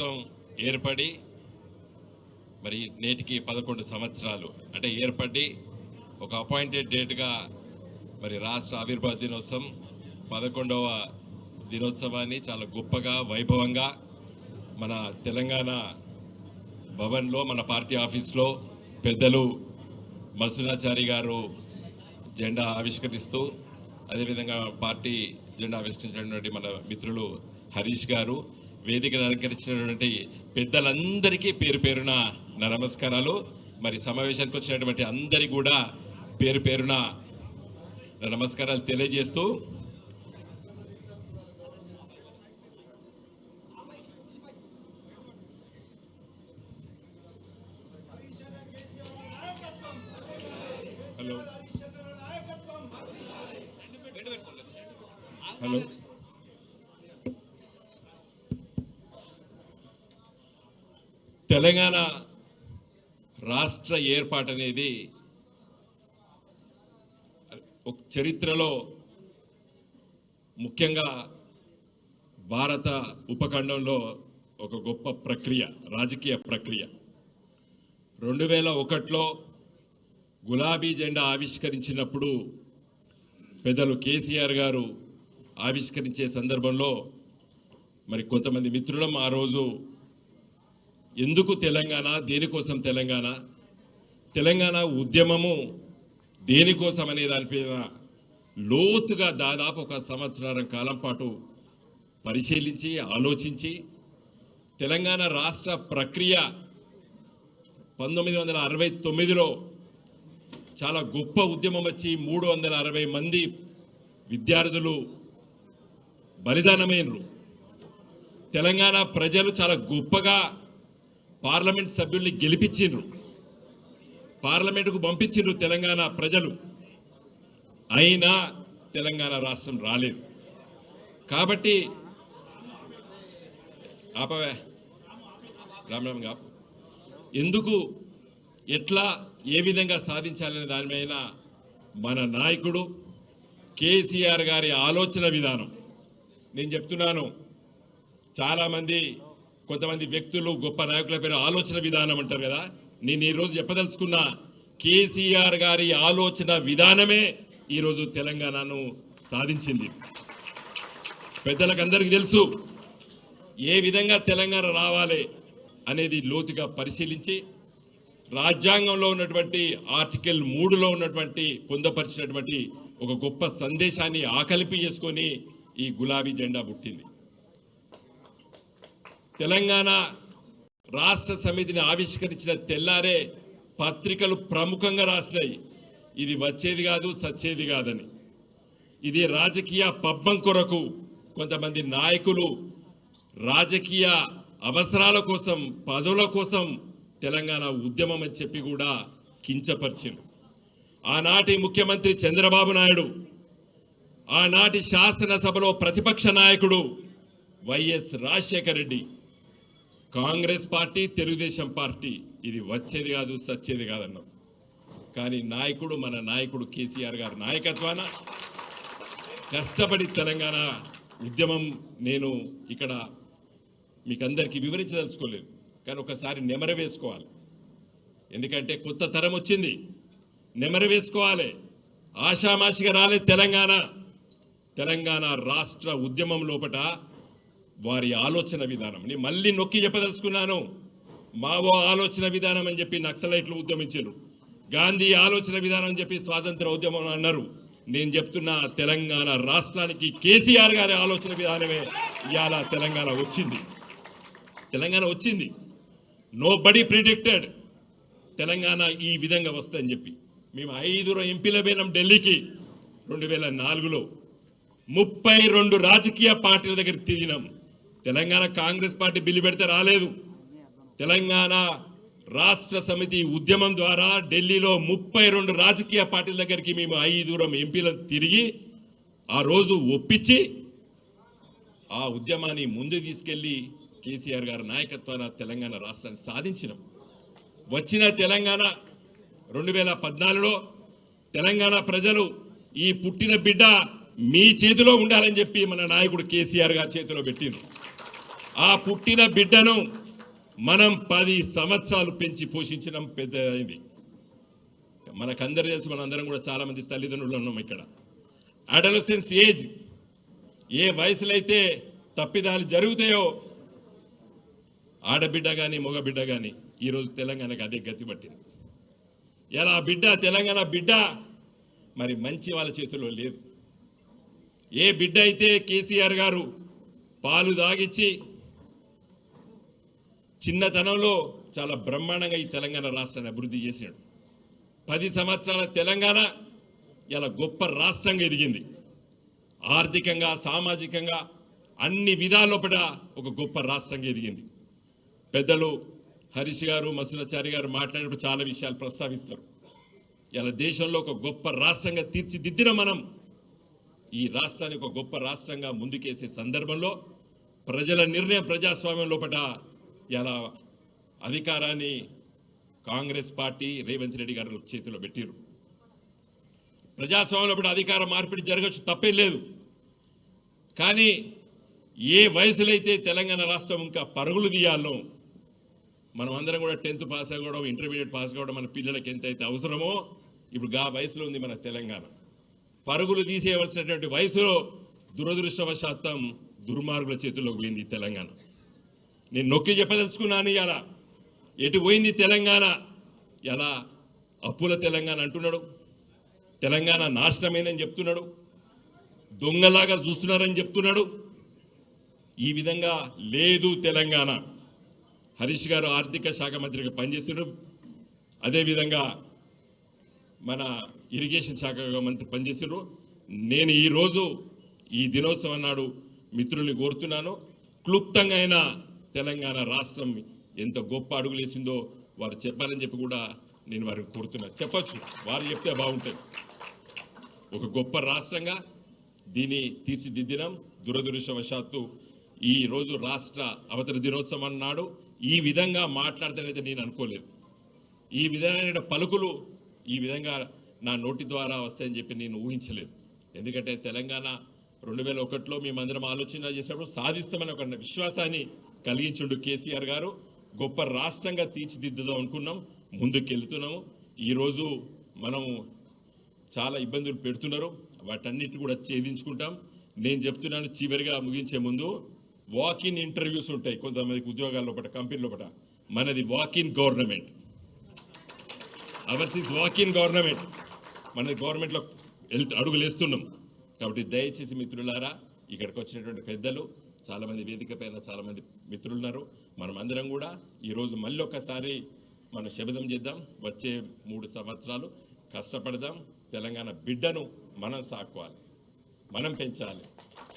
రాష్ట్రం ఏర్పడి మరి నేటికి పదకొండు సంవత్సరాలు అంటే ఏర్పడి ఒక అపాయింటెడ్ డేట్గా మరి రాష్ట్ర ఆవిర్భావ దినోత్సవం పదకొండవ దినోత్సవాన్ని చాలా గొప్పగా వైభవంగా మన తెలంగాణ భవన్లో మన పార్టీ ఆఫీస్లో పెద్దలు మసునాచారి గారు జెండా ఆవిష్కరిస్తూ అదేవిధంగా పార్టీ జెండా ఆవిష్కరించినటువంటి మన మిత్రులు హరీష్ గారు వేదికను అలంకరించినటువంటి పెద్దలందరికీ పేరు పేరున నా నమస్కారాలు. మరి సమావేశానికి వచ్చినటువంటి అందరికీ కూడా పేరు పేరున నా నమస్కారాలు తెలియజేస్తూ తెలంగాణ రాష్ట్ర ఏర్పాటు అనేది ఒక చరిత్రలో ముఖ్యంగా భారత ఉపఖండంలో ఒక గొప్ప ప్రక్రియ రాజకీయ ప్రక్రియ. రెండు వేల ఒకటిలో గులాబీ జెండా ఆవిష్కరించినప్పుడు పెద్దలు కేసీఆర్ గారు ఆవిష్కరించే సందర్భంలో మరి కొంతమంది మిత్రులం ఆ రోజు ఎందుకు తెలంగాణ? దేనికోసం తెలంగాణ? తెలంగాణ ఉద్యమము దేనికోసం అనే దానిపైన లోతుగా దాదాపు ఒక సంవత్సరాల కాలం పాటు పరిశీలించి ఆలోచించి తెలంగాణ రాష్ట్ర ప్రక్రియ పంతొమ్మిది వందల అరవై తొమ్మిదిలో చాలా గొప్ప ఉద్యమం వచ్చి మూడు వందల అరవై మంది విద్యార్థులు బలిదానమైనరు తెలంగాణ ప్రజలు చాలా గొప్పగా పార్లమెంట్ సభ్యుల్ని గెలిపించిండ్రు. పార్లమెంటుకు పంపించిండ్రు తెలంగాణ ప్రజలు. అయినా తెలంగాణ రాష్ట్రం రాలేదు. కాబట్టి ఆపవే. రామరామ్ కాపు ఎందుకు? ఎట్లా? ఏ విధంగా సాధించాలనే దానిపైన మన నాయకుడు కేసీఆర్ గారి ఆలోచన విధానం. నేను చెప్తున్నాను. చాలామంది కొంతమంది వ్యక్తులు గొప్ప నాయకుల పేరు ఆలోచన విధానం అంటారు కదా? నేను ఈరోజు చెప్పదలుచుకున్న కేసీఆర్ గారి ఆలోచన విధానమే ఈరోజు తెలంగాణను సాధించింది. పెద్దలకు అందరికీ తెలుసు ఏ విధంగా తెలంగాణ రావాలి అనేది లోతుగా పరిశీలించి రాజ్యాంగంలో ఉన్నటువంటి ఆర్టికల్ మూడులో ఉన్నటువంటి పొందపరిచినటువంటి ఒక గొప్ప సందేశాన్ని ఆకలింపు చేసుకొని ఈ గులాబీ జెండా పుట్టింది. తెలంగాణ రాష్ట్ర సమితిని ఆవిష్కరించిన తెల్లారే పత్రికలు ప్రముఖంగా రాసినాయి. ఇది వచ్చేది కాదు సచ్చేది కాదని. ఇది రాజకీయ పబ్బం కొరకు కొంతమంది నాయకులు రాజకీయ అవసరాల కోసం పదవుల కోసం తెలంగాణ ఉద్యమం అని చెప్పి కూడా కించపరిచింది ఆనాటి ముఖ్యమంత్రి చంద్రబాబు నాయుడు ఆనాటి శాసనసభలో ప్రతిపక్ష నాయకుడు YS Rajasekhara Reddy Congress party Telugu Desam party. ఇది వచ్చేది కాదు సచ్చేది కాదన్నాం. కానీ నాయకుడు మన నాయకుడు కేసీఆర్ గారి నాయకత్వాన కష్టపడి తెలంగాణ ఉద్యమం నేను ఇక్కడ మీకు అందరికీ వివరించదలుచుకోలేదు. కానీ ఒకసారి నెమర వేసుకోవాలి. ఎందుకంటే కొత్త తరం వచ్చింది. నెమర వేసుకోవాలి. ఆషామాషిగా రాలేదు తెలంగాణ. తెలంగాణ రాష్ట్ర ఉద్యమం లోపట వారి ఆలోచన విధానం. నేను మళ్ళీ నొక్కి చెప్పదలుచుకున్నాను మావో ఆలోచన విధానం అని చెప్పి నక్సలైట్లు ఉద్యమించారు గాంధీ ఆలోచన విధానం అని చెప్పి స్వాతంత్ర ఉద్యమం అన్నారు. నేను చెప్తున్న తెలంగాణ రాష్ట్రానికి కేసీఆర్ గారి ఆలోచన విధానమే ఇవాళ తెలంగాణ వచ్చింది. తెలంగాణ వచ్చింది. నో బడీ ప్రిడిక్టెడ్ తెలంగాణ ఈ విధంగా వస్తుందని చెప్పి. మేము ఐదుగురు ఎంపీల పోయినాం ఢిల్లీకి రెండు వేల నాలుగులో ముప్పై రెండు రాజకీయ పార్టీల దగ్గర తిరిగినాం. తెలంగాణ కాంగ్రెస్ పార్టీ బిల్లు పెడితే రాలేదు. తెలంగాణ రాష్ట్ర సమితి ఉద్యమం ద్వారా ఢిల్లీలో ముప్పై రెండు రాజకీయ పార్టీల దగ్గరికి మేము ఐదుగురం ఎంపీలను తిరిగి ఆ రోజు ఒప్పించి ఆ ఉద్యమాన్ని ముందు తీసుకెళ్ళి కేసీఆర్ గారి నాయకత్వాన తెలంగాణ రాష్ట్రాన్ని సాధించినాం. వచ్చిన తెలంగాణ రెండు వేల పద్నాలుగులో తెలంగాణ ప్రజలు ఈ పుట్టిన బిడ్డ మీ చేతిలో ఉండాలని చెప్పి మన నాయకుడు కేసీఆర్ గారి చేతిలో పెట్టిండ్రు. ఆ పుట్టిన బిడ్డను మనం పది సంవత్సరాలు పెంచి పోషించడం పెద్ద అయింది మనకందరూ తెలుసు మనందరం కూడా చాలామంది తల్లిదండ్రులు ఉన్నాం ఇక్కడ. అడలసెన్స్ ఏజ్ ఏ వయసులో అయితే తప్పిదాలు జరుగుతాయో ఆడబిడ్డ కానీ మగబిడ్డ కానీ ఈరోజు తెలంగాణకు అదే గతి పట్టింది. ఎలా బిడ్డ తెలంగాణ బిడ్డ మరి మంచి వాళ్ళ చేతిలో లేదు. ఏ బిడ్డ అయితే కేసీఆర్ గారు పాలు దాగిచ్చి చిన్నతనంలో చాలా బ్రహ్మాండంగా ఈ తెలంగాణ రాష్ట్రాన్ని అభివృద్ధి చేశాడు పది సంవత్సరాల తెలంగాణ ఇలా గొప్ప రాష్ట్రంగా ఎదిగింది. ఆర్థికంగా సామాజికంగా అన్ని విధాలోపట ఒక గొప్ప రాష్ట్రంగా ఎదిగింది. పెద్దలు హరీష్ గారు మసులాచారి గారు మాట్లాడినప్పుడు చాలా విషయాలు ప్రస్తావిస్తారు. ఇలా దేశంలో ఒక గొప్ప రాష్ట్రంగా తీర్చిదిద్దిన మనం ఈ రాష్ట్రాన్ని ఒక గొప్ప రాష్ట్రంగా ముందుకేసే సందర్భంలో ప్రజల నిర్ణయం ప్రజాస్వామ్యం లోపట ఇలా అధికారాన్ని కాంగ్రెస్ పార్టీ రేవంత్ రెడ్డి గారు చేతిలో పెట్టారు ప్రజాస్వామ్యం లోపల అధికార మార్పిడి జరగచ్చు తప్పేం లేదు. కానీ ఏ వయసులో అయితే తెలంగాణ రాష్ట్రం ఇంకా పరుగులు తీయాలో మనం అందరం కూడా టెన్త్ పాస్ అవ్వడం ఇంటర్మీడియట్ పాస్ కావడం మన పిల్లలకి ఎంతైతే అవసరమో ఇప్పుడు గా వయసులో ఉంది మన తెలంగాణ. పరుగులు తీసేయవలసినటువంటి వయసులో దురదృష్టవశాత్తం దుర్మార్గుల చేతుల్లో పోయింది తెలంగాణ. నేను నొక్కి చెప్పదలుచుకున్నాను ఇలా ఎటు పోయింది తెలంగాణ? ఎలా అప్పుల తెలంగాణ అంటున్నాడు. తెలంగాణ నాశనమైందని చెప్తున్నాడు. దొంగలాగా చూస్తున్నారని చెప్తున్నాడు. ఈ విధంగా లేదు తెలంగాణ. హరీష్ గారు ఆర్థిక శాఖ మంత్రిగా పనిచేస్తున్నాడు. అదేవిధంగా మన ఇరిగేషన్ శాఖ మంత్రి పనిచేస్తున్నారు నేను ఈరోజు ఈ దినోత్సవం నాడు మిత్రుల్ని కోరుతున్నాను. క్లుప్తంగా అయినా తెలంగాణ రాష్ట్రం ఎంత గొప్ప అడుగులేసిందో వారు చెప్పాలని చెప్పి కూడా నేను వారికి కోరుతున్నాను చెప్పొచ్చు వారు చెప్తే బాగుంటుంది ఒక గొప్ప రాష్ట్రంగా దీన్ని తీర్చిదిద్దినాం. దురదృష్టవశాత్తు ఈ రోజు రాష్ట్ర అవతర దినోత్సవం అన్నాడు ఈ విధంగా మాట్లాడతానైతే నేను అనుకోలేదు. ఈ విధమైన పలుకులు ఈ విధంగా నా నోటి ద్వారా వస్తాయని చెప్పి నేను ఊహించలేదు. ఎందుకంటే తెలంగాణ రెండు వేల ఒకటిలో మేమందరం ఆలోచన చేసినప్పుడు సాధిస్తామని ఒక విశ్వాసాన్ని కలిగించుండు కేసీఆర్ గారు. గొప్ప రాష్ట్రంగా తీర్చిదిద్దుదాం అనుకున్నాం ముందుకెళ్తున్నాము. ఈరోజు మనం చాలా ఇబ్బందులు పెడుతున్నారు వాటన్నిటి కూడా ఛేదించుకుంటాం. నేను చెప్తున్నాను చివరిగా ముగించే ముందు వాకిన్ ఇంటర్వ్యూస్ ఉంటాయి కొంతమందికి ఉద్యోగాల లోపల కంపెనీ లోపల మనది walk in government hours is walk in government మన గవర్నమెంట్లో వెళ్తూ అడుగులు వేస్తున్నాం. కాబట్టి దయచేసి మిత్రులారా ఇక్కడికి వచ్చినటువంటి పెద్దలు చాలామంది వేదిక పైన చాలామంది మిత్రులు ఉన్నారు మనం అందరం కూడా ఈరోజు మళ్ళీ ఒకసారి మనం శబదం చేద్దాం. వచ్చే మూడు సంవత్సరాలు కష్టపడదాం. తెలంగాణ బిడ్డను మనం సాక్కోవాలి. మనం పెంచాలి.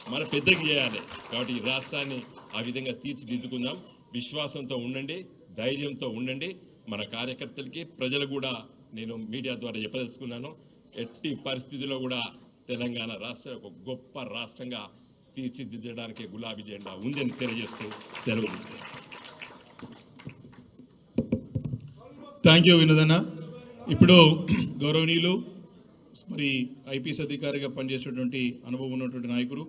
మన పెద్దకి చేయాలి. కాబట్టి ఈ రాష్ట్రాన్ని ఆ విధంగా తీర్చిదిద్దుకుందాం. విశ్వాసంతో ఉండండి ధైర్యంతో ఉండండి. మన కార్యకర్తలకి ప్రజలు కూడా నేను మీడియా ద్వారా చెప్పదలుచుకున్నాను. ఎట్టి పరిస్థితిలో కూడా తెలంగాణ రాష్ట్రం ఒక గొప్ప రాష్ట్రంగా తీర్చిదిద్దడానికి గులాబీ జెండా ఉందని తెలియజేస్తూ సెలవు థ్యాంక్ యూ వినోదన్న ఇప్పుడు గౌరవనీయులు మరి ఐపీఎస్ అధికారిగా పనిచేసేటువంటి అనుభవం ఉన్నటువంటి నాయకుడు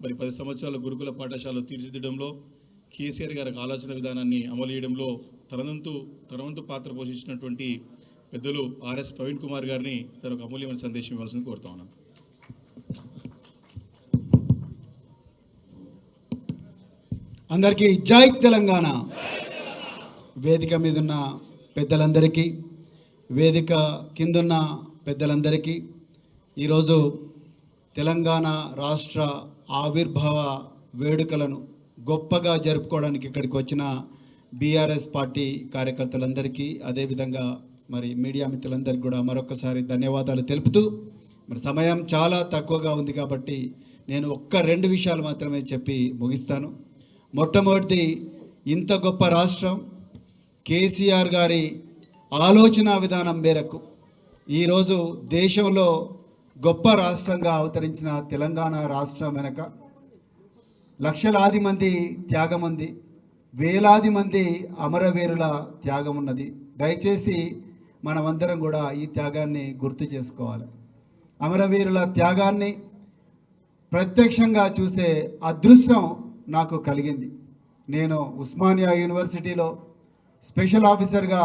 మరి పది సంవత్సరాల గురుకుల పాఠశాల తీర్చిదిద్దడంలో కేసీఆర్ గారి ఆలోచన విధానాన్ని అమలు చేయడంలో తనదంతు తనవంతు పాత్ర పోషించినటువంటి పెద్దలు ఆర్ఎస్ ప్రవీణ్ కుమార్ గారిని తన ఒక అమూల్యమైన సందేశం ఇవ్వాల్సింది కోరుతా ఉన్నాను. అందరికీ జై తెలంగాణ. వేదిక మీదున్న పెద్దలందరికీ వేదిక కిందున్న పెద్దలందరికీ ఈరోజు తెలంగాణ రాష్ట్ర ఆవిర్భావ వేడుకలను గొప్పగా జరుపుకోవడానికి ఇక్కడికి వచ్చిన బీఆర్ఎస్ పార్టీ కార్యకర్తలందరికీ అదేవిధంగా మరి మీడియా మిత్రులందరికీ కూడా మరొకసారి ధన్యవాదాలు తెలుపుతూ మరి సమయం చాలా తక్కువగా ఉంది కాబట్టి నేను ఒక్క రెండు విషయాలు మాత్రమే చెప్పి ముగిస్తాను. మొట్టమొదటి ఇంత గొప్ప రాష్ట్రం కేసీఆర్ గారి ఆలోచన విధానం మేరకు ఈరోజు దేశంలో గొప్ప రాష్ట్రంగా అవతరించిన తెలంగాణ రాష్ట్రం వెనక లక్షలాది మంది త్యాగం ఉంది. వేలాది మంది అమరవీరుల త్యాగం ఉన్నది. దయచేసి మనమందరం కూడా ఈ త్యాగాన్ని గుర్తు చేసుకోవాలి. అమరవీరుల త్యాగాన్ని ప్రత్యక్షంగా చూసే అదృష్టం నాకు కలిగింది. నేను ఉస్మానియా యూనివర్సిటీలో స్పెషల్ ఆఫీసర్గా